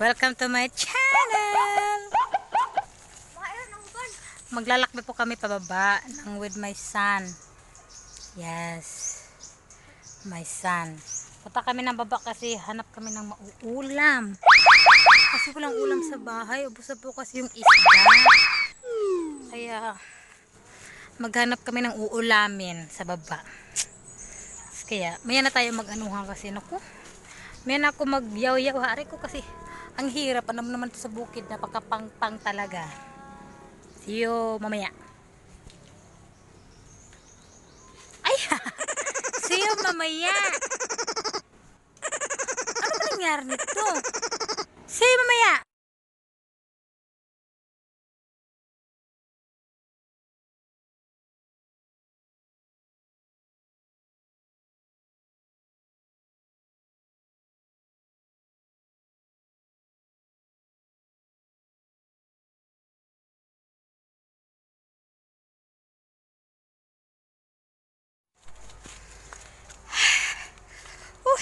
Welcome to my channel! Maglalakbay po kami pababa ng with my son. Yes. My son. Punta kami ng baba kasi hanap kami ng mauulam. Kasi walang ulam sa bahay. Ubus na po kasi yung isda. Kaya maghanap kami ng uulamin sa baba. Kaya maya na tayo mag-anuhan kasi naku. Maya na ako magyaw-yaw. Hari ko kasi ang hirap. Ano naman to sa bukid. Napakapang-pang talaga. See you mamaya. Ay! See you mamaya. Ano ba nangyari nito? See you mamaya.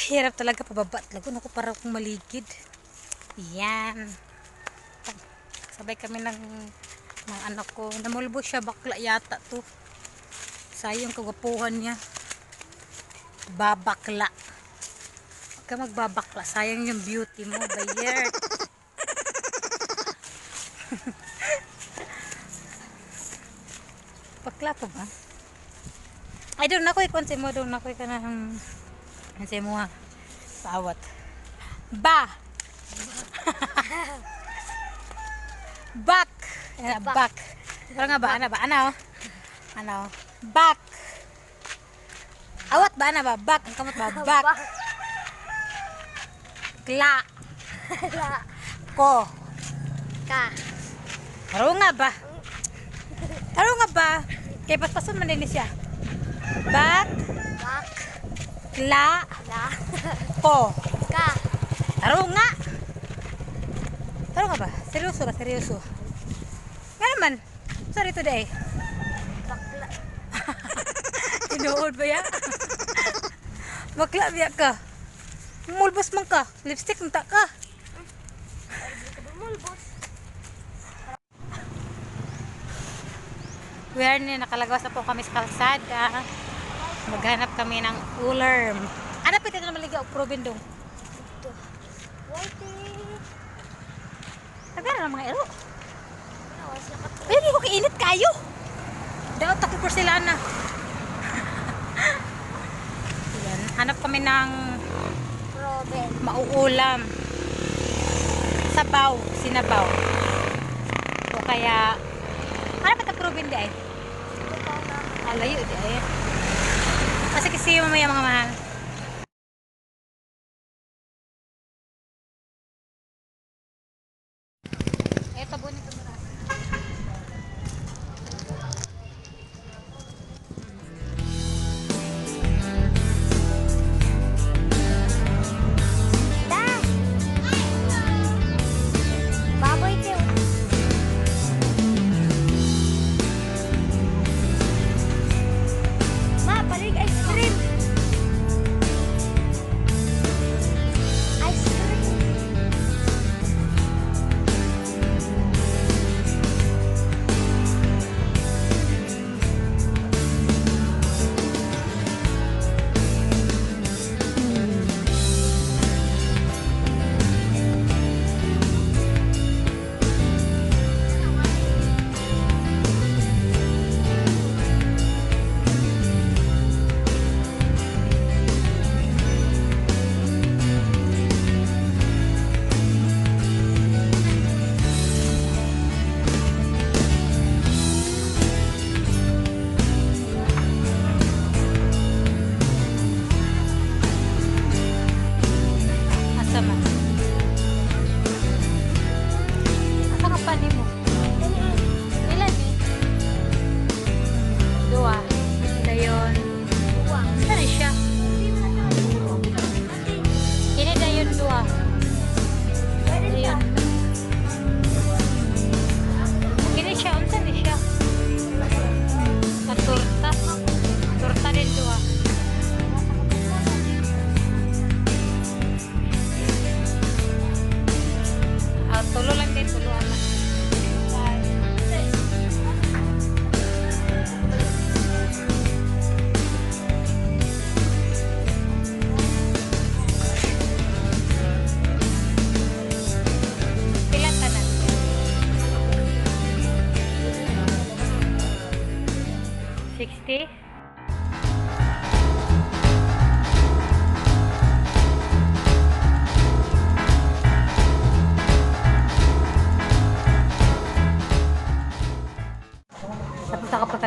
Hirap talaga pababa talaga. Naku, para akong maligid. Yan. Sabay kami ng, ng anak ko. Namulbo siya, bakla yata to. Sayang kagwapuhan niya. Babakla. Huwag ka magbabakla. Sayang yung beauty mo, bayer. Bakla pa ba? Ay, doon na ko ikonsin mo. Doon na ko ka na kasi mo ha. Sawat. Ba! Back! Ayan, back. Pero nga ba? Ano ba? Ano? Ano? Back! Awat ba? Ano ba? Back. Ang kamot ba? Back. Kla. Ko. Ka. Taro nga ba? Taro nga ba? Kaya paspason man din siya. Back. Bak. Kla. La. Ko. Ka. Taro nga. Taro nga ba? Seryoso ba? Seryoso. Nga naman. Sorry today. Bakla. Tinuod ba ya? Bakla biya ka. Mulbos man ka. Lipstick nta ka. Mulbos. We are ni nakalagawas na po kami sa kalsada. Maghanap kami ng ulam. Ano pa ito na maligaw? Proven dong. Ito. Waiting. Nagara ng mga ero. Ay, hindi ko kainit kayo. Daot ako porcelana. Yan. Hanap kami ng Proben. mauulam. Sabaw. Sinabaw. O kaya, ba ito proven di ay? Alayo di ay. Kasi kasi mamaya mga mahal.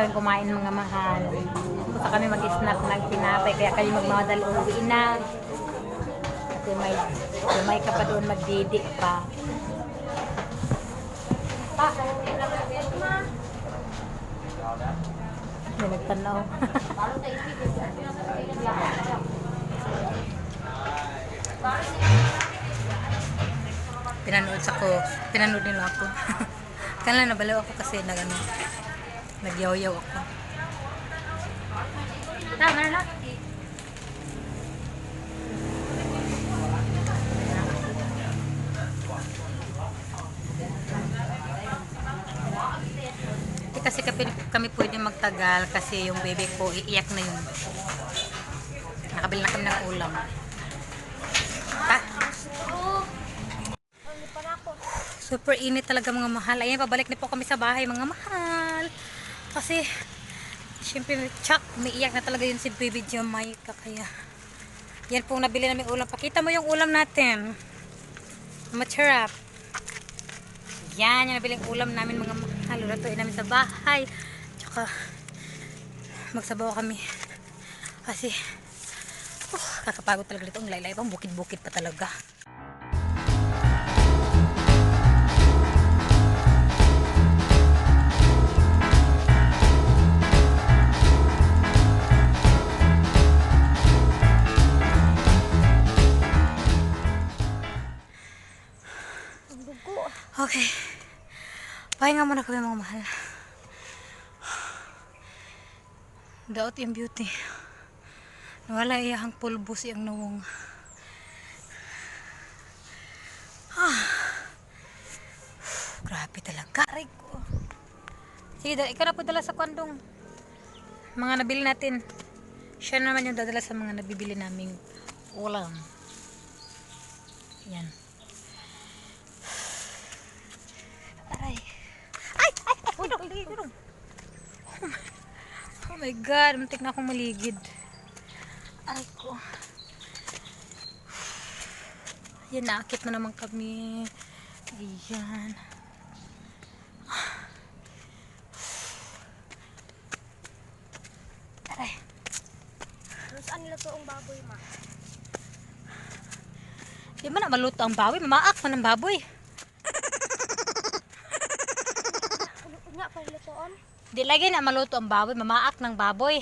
Kami kumain mga mahal. Tapos kami mag-snack ng tinapay. Kaya kayo magmadal uwi na. Kasi may, may ka pa doon magdidi pa. May nagtanaw. pinanood sa ko, pinanood nila ako. Kala nabalaw ako kasi nag ano, nagyaw-yaw ako. Tama na. Hindi kasi kami, kami pwede magtagal kasi yung bebe ko iiyak na yun. Nakabili na kami ng ulam. Ako? Super init talaga mga mahal. Ayan, pabalik na po kami sa bahay mga mahal. Kasi, syempre, Chuck, umiiyak na talaga yun si Baby Jamaica. Kaya, yan pong nabili namin ulam. Pakita mo yung ulam natin. Macharap. Yan, yung nabiling ulam namin mga mahal. Lulutuin namin sa bahay. Tsaka, magsabaw kami. Kasi, uh, kakapagod talaga dito. Ang laylay pang bukid-bukid pa talaga. Ang dugo. Okay. Pahinga muna kami mga mahal. Daot yung beauty. Nawala iyahang pulbo siyang nawong. Ah. Grabe talaga. Aray ko. Sige, dala, ikaw na po dala sa kwandong. Mga nabili natin. Siya naman yung dadala sa mga nabibili naming ulam. Yan. Aray. Ay! Ay! Ay! Uy, uy, uy, uy. Oh my, oh my God. Muntik na akong maligid. Aray ko. Yan, naakit na naman kami. Ayan. Aray. Ano saan nila to ang baboy ma? Di ba na maluto ang baboy? Mamaak man ang baboy. Ano nga pa lutoon? Di lagi na maluto ang baboy. Mamaak ng baboy.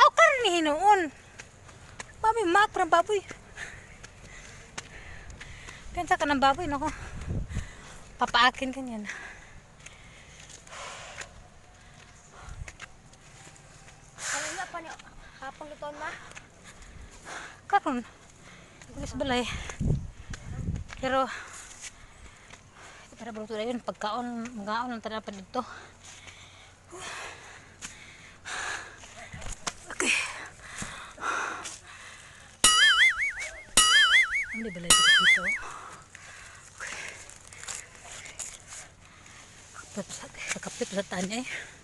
Aw, karni hinoon. Baboy, maak ng baboy. Pensa ka ng baboy, nako. Papaakin ka niyan. Ano nga pa ni hapang lutoon ma? Karon. Bilis balay. Pero para bruto na yun pagkaon magaon ang tanapan dito. Okay. Hindi balay dito dito. Kapit sa tanya eh.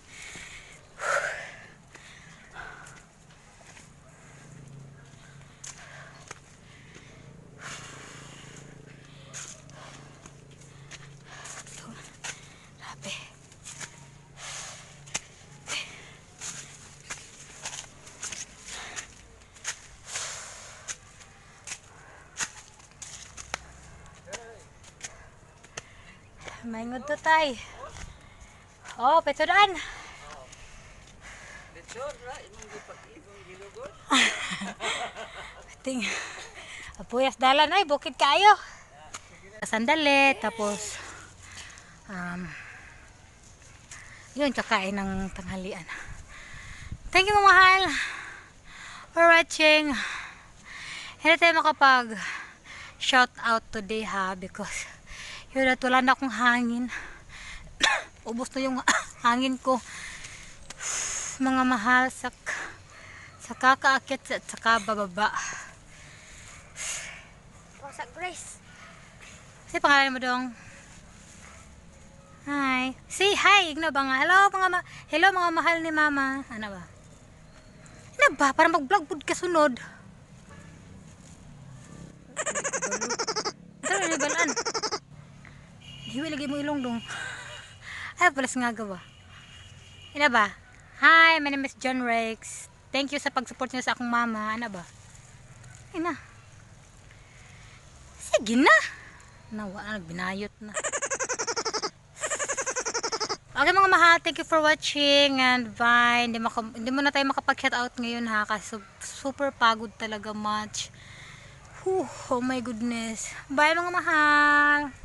Maingod to tay. Oh, petodaan. Ting. Apuyas dalan ay bukid kayo. Sandali tapos um, yun, kakain ng tanghalian. Thank you, mamahal, for watching. Hindi tayo makapag shout out today ha, because yun at wala na akong hangin. Ubus na yung hangin ko. Mga mahal sa, sa kakaakit at sa kabababa. O sa Grace. Kasi pangalan mo dong? Hi. Say hi. Igno ba nga? Hello mga ma Hello mga mahal ni mama. Ano ba? Ano ba? Para mag-vlog pod ka sunod. Ano ni balaan? Hiwi lagi mo ilong dong. Ay, palas nga gawa. Ina ba? Hi, my name is John Rex. Thank you sa pag-support niyo sa akong mama. Ano ba? Ina. Sige na. Nawa na, binayot na. Okay mga mahal, thank you for watching and bye. Hindi, maka, hindi mo na tayo makapag-shout out ngayon ha kasi super pagod talaga much. Whew, oh my goodness. Bye mga mahal.